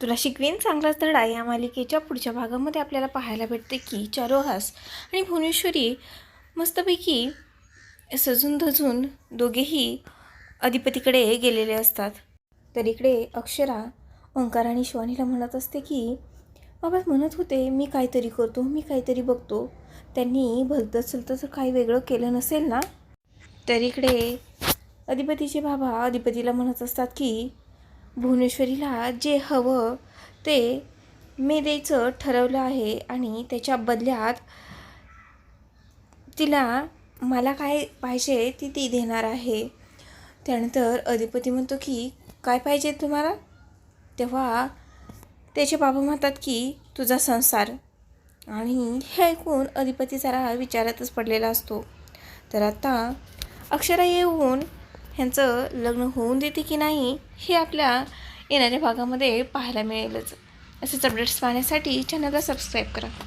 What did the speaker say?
तुला शिकवीन चांगलाच धडा या मालिकेच्या पुढच्या भागामध्ये आपल्याला पाहायला भेटते की चारोहास आणि भुवनेश्वरी मस्तपैकी सजून धजून दोघेही अधिपतीकडे गेलेले असतात. तर इकडे अक्षरा ओंकार आणि शिवानीला म्हणत असते की बाबा म्हणत होते मी काहीतरी करतो मी काहीतरी बघतो. त्यांनी भलतं चलतं तर काही वेगळं केलं नसेल ना? तर इकडे अधिपतीचे बाबा अधिपतीला म्हणत असतात की भुवनेश्वरीला जे हवं ते मी द्यायचं ठरवलं आहे आणि त्याच्या बदल्यात तिला मला काय पाहिजे ती ती देणार आहे. त्यानंतर अधिपती म्हणतो की काय पाहिजे तुम्हाला? तेव्हा त्याचे बाबा म्हणतात की तुझा संसार. आणि हे ऐकून अधिपती जरा विचारातच पडलेला असतो. तर आता अक्षरा येऊन ह्यांचं लग्न होऊन देते की नाही हे आपल्या येणाऱ्या भागामध्ये पाहायला मिळेलच. असेच अपडेट्स पाहण्यासाठी चॅनलला सबस्क्राईब करा.